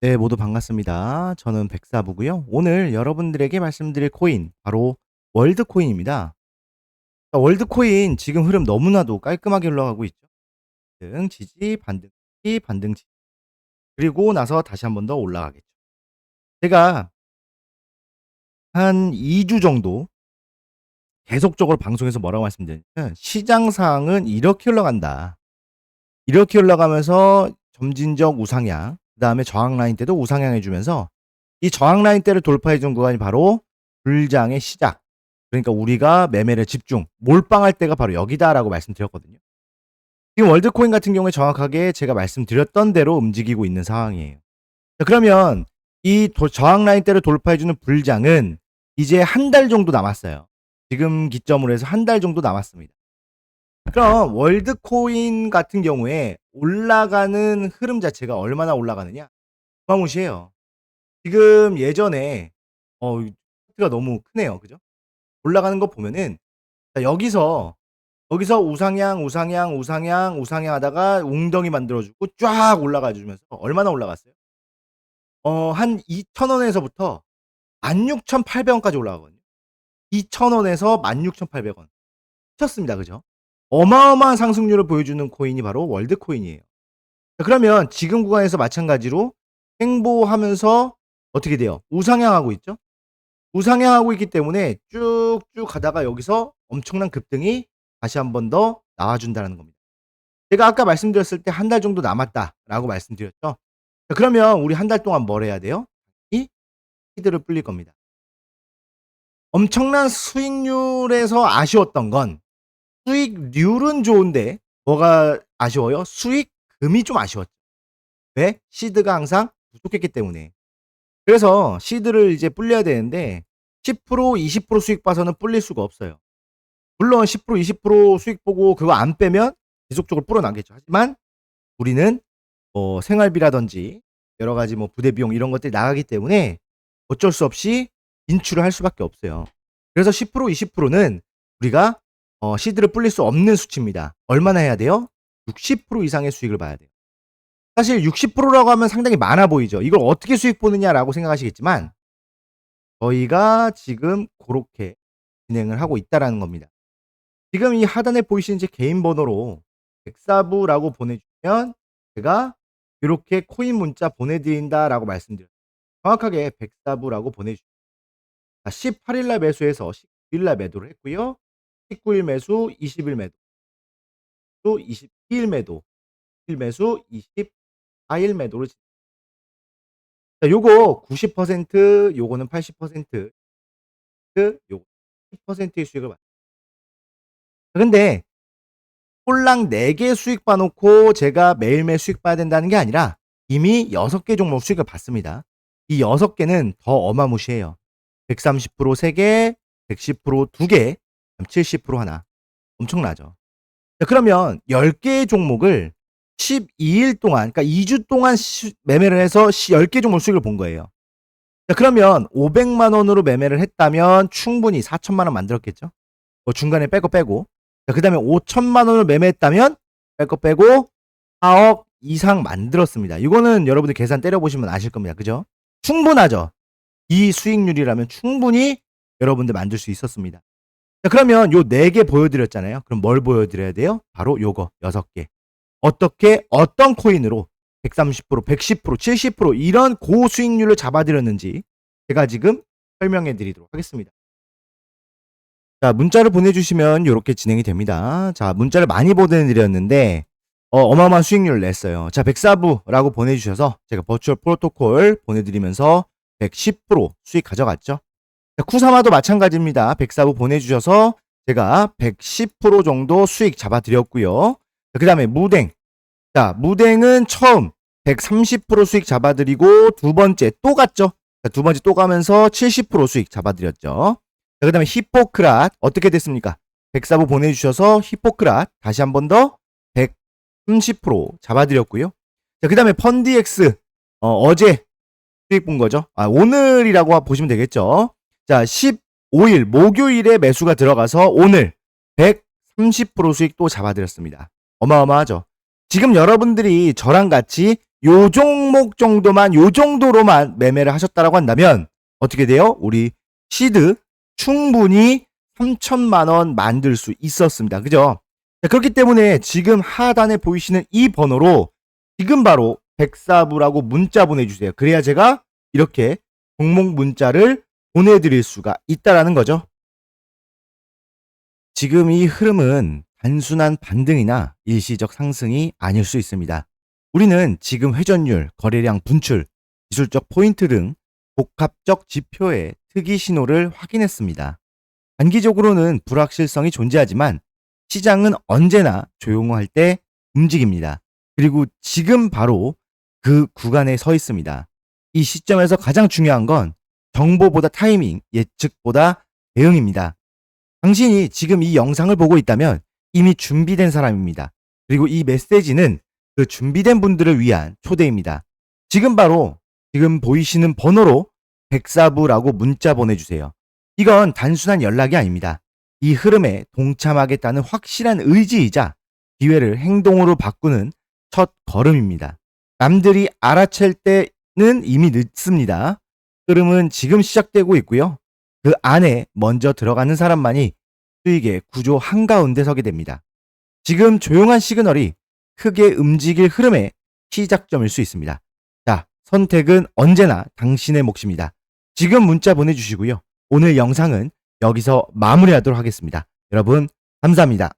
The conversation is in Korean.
네, 모두 반갑습니다. 저는 백사부고요. 오늘 여러분들에게 말씀드릴 코인 바로 월드코인입니다. 자, 월드코인 지금 흐름 너무나도 깔끔하게 흘러가고 있죠. 등 지지, 반등, 지지, 반등, 지지. 그리고 나서 다시 한 번 더 올라가겠죠. 제가 한 2주 정도 계속적으로 방송에서 뭐라고 말씀드렸냐면 시장 상황은 이렇게 흘러간다. 이렇게 흘러가면서 점진적 우상향, 그 다음에 저항 라인 때도 우상향 해 주면서 이 저항 라인 때를 돌파해 준 구간이 바로 불장의 시작. 그러니까 우리가 매매를 집중, 몰빵할 때가 바로 여기다라고 말씀드렸거든요. 지금 월드코인 같은 경우에 정확하게 제가 말씀드렸던 대로 움직이고 있는 상황이에요. 자, 그러면 이 도- 저항 라인 때를 돌파해주는 불장은 이제 한 달 정도 남았어요. 지금 기점으로 해서 한 달 정도 남았습니다. 그럼 월드코인 같은 경우에 올라가는 흐름 자체가 얼마나 올라가느냐? 어마무시해요. 지금 예전에 어, 가 너무 크네요. 그죠? 올라가는 거 보면은 자, 여기서 여기서 우상향, 우상향, 우상향, 우상향 하다가 웅덩이 만들어주고 쫙 올라가 주면서 얼마나 올라갔어요? 어, 한 2,000원에서부터 16,800원까지 올라가거든요. 2,000원에서 16,800원. 미쳤습니다. 그죠? 어마어마한 상승률을 보여주는 코인이 바로 월드코인이에요. 자, 그러면 지금 구간에서 마찬가지로 행보하면서 어떻게 돼요? 우상향하고 있죠? 우상향하고 있기 때문에 쭉쭉 가다가 여기서 엄청난 급등이 다시 한 번 더 나와준다는 겁니다. 제가 아까 말씀드렸을 때 한 달 정도 남았다라고 말씀드렸죠. 자, 그러면 우리 한 달 동안 뭘 해야 돼요? 이 히드를 불릴 겁니다. 엄청난 수익률에서 아쉬웠던 건 수익률은 좋은데 뭐가 아쉬워요? 수익금이 좀 아쉬웠죠. 왜? 시드가 항상 부족했기 때문에. 그래서 시드를 이제 불려야 되는데 10% 20% 수익 봐서는 불릴 수가 없어요. 물론 10% 20% 수익 보고 그거 안 빼면 지속적으로 불어나겠죠. 하지만 우리는 뭐 생활비라든지 여러 가지 뭐 부대 비용 이런 것들이 나가기 때문에 어쩔 수 없이 인출을 할 수밖에 없어요. 그래서 10% 20%는 우리가 어, 시드를 불릴 수 없는 수치입니다. 얼마나 해야 돼요? 60% 이상의 수익을 봐야 돼요. 사실 60%라고 하면 상당히 많아 보이죠. 이걸 어떻게 수익 보느냐라고 생각하시겠지만 저희가 지금 그렇게 진행을 하고 있다라는 겁니다. 지금 이 하단에 보이시는 제 개인 번호로 백사부라고 보내주면 제가 이렇게 코인 문자 보내드린다라고 말씀드려요. 정확하게 백사부라고 보내주세요. 18일날 매수해서 19일날 매도를 했고요. 19일 매수, 20일 매도, 또 22일 매도, 1 매수, 24일 매도를 진- 자, 요거 90%, 요거는 80%, 그 요거 10%의 수익을 받. 근데 홀랑 4개 수익 봐놓고 제가 매일매일 수익 봐야 된다는 게 아니라 이미 6개 종목 수익을 받습니다. 이 6개는 더 어마무시해요. 130% 3개, 110% 2개, 70% 하나. 엄청나죠. 자, 그러면 10개의 종목을 12일 동안, 그러니까 2주 동안 시- 매매를 해서 10개 종목 수익을 본 거예요. 자, 그러면 500만 원으로 매매를 했다면 충분히 4천만 원 만들었겠죠? 뭐 중간에 빼고 빼고. 자, 그 다음에 5천만 원을 매매했다면 빼고 빼고 4억 이상 만들었습니다. 이거는 여러분들 계산 때려 보시면 아실 겁니다. 그죠? 충분하죠? 이 수익률이라면 충분히 여러분들 만들 수 있었습니다. 자, 그러면 요 네 개 보여드렸잖아요. 그럼 뭘 보여드려야 돼요? 바로 요거 여섯 개. 어떻게 어떤 코인으로 130%, 110%, 70% 이런 고수익률을 잡아드렸는지 제가 지금 설명해 드리도록 하겠습니다. 자, 문자를 보내주시면 이렇게 진행이 됩니다. 자, 문자를 많이 보내드렸는데 어, 마어마한 수익률을 냈어요. 자, 백사부라고 보내주셔서 제가 버추얼 프로토콜 보내드리면서 110% 수익 가져갔죠. 자, 쿠사마도 마찬가지입니다. 백사부 보내주셔서 제가 110% 정도 수익 잡아드렸고요. 그 다음에 무댕. 자, 무댕은 처음 130% 수익 잡아드리고 두 번째 또 갔죠. 자, 두 번째 또 가면서 70% 수익 잡아드렸죠. 자, 그 다음에 히포크랏 어떻게 됐습니까? 백사부 보내주셔서 히포크랏 다시 한 번 더 130% 잡아드렸고요. 자, 그 다음에 펀디엑스 어, 제 수익 본 거죠. 아, 오늘이라고 보시면 되겠죠. 자, 15일 목요일에 매수가 들어가서 오늘 130% 수익 또 잡아드렸습니다. 어마어마하죠. 지금 여러분들이 저랑 같이 요 종목 정도만 요 정도로만 매매를 하셨다라고 한다면 어떻게 돼요? 우리 시드 충분히 3천만 원 만들 수 있었습니다. 그죠? 자, 그렇기 때문에 지금 하단에 보이시는 이 번호로 지금 바로 백사부라고 문자 보내주세요. 그래야 제가 이렇게 종목 문자를 보내드릴 수가 있다라는 거죠. 지금 이 흐름은 단순한 반등이나 일시적 상승이 아닐 수 있습니다. 우리는 지금 회전율, 거래량 분출, 기술적 포인트 등 복합적 지표의 특이 신호를 확인했습니다. 단기적으로는 불확실성이 존재하지만 시장은 언제나 조용할 때 움직입니다. 그리고 지금 바로 그 구간에 서 있습니다. 이 시점에서 가장 중요한 건 정보보다 타이밍, 예측보다 대응입니다. 당신이 지금 이 영상을 보고 있다면 이미 준비된 사람입니다. 그리고 이 메시지는 그 준비된 분들을 위한 초대입니다. 지금 바로 지금 보이시는 번호로 백사부라고 문자 보내주세요. 이건 단순한 연락이 아닙니다. 이 흐름에 동참하겠다는 확실한 의지이자 기회를 행동으로 바꾸는 첫 걸음입니다. 남들이 알아챌 때는 이미 늦습니다. 흐름은 지금 시작되고 있고요. 그 안에 먼저 들어가는 사람만이 수익의 구조 한가운데 서게 됩니다. 지금 조용한 시그널이 크게 움직일 흐름의 시작점일 수 있습니다. 자, 선택은 언제나 당신의 몫입니다. 지금 문자 보내주시고요. 오늘 영상은 여기서 마무리하도록 하겠습니다. 여러분, 감사합니다.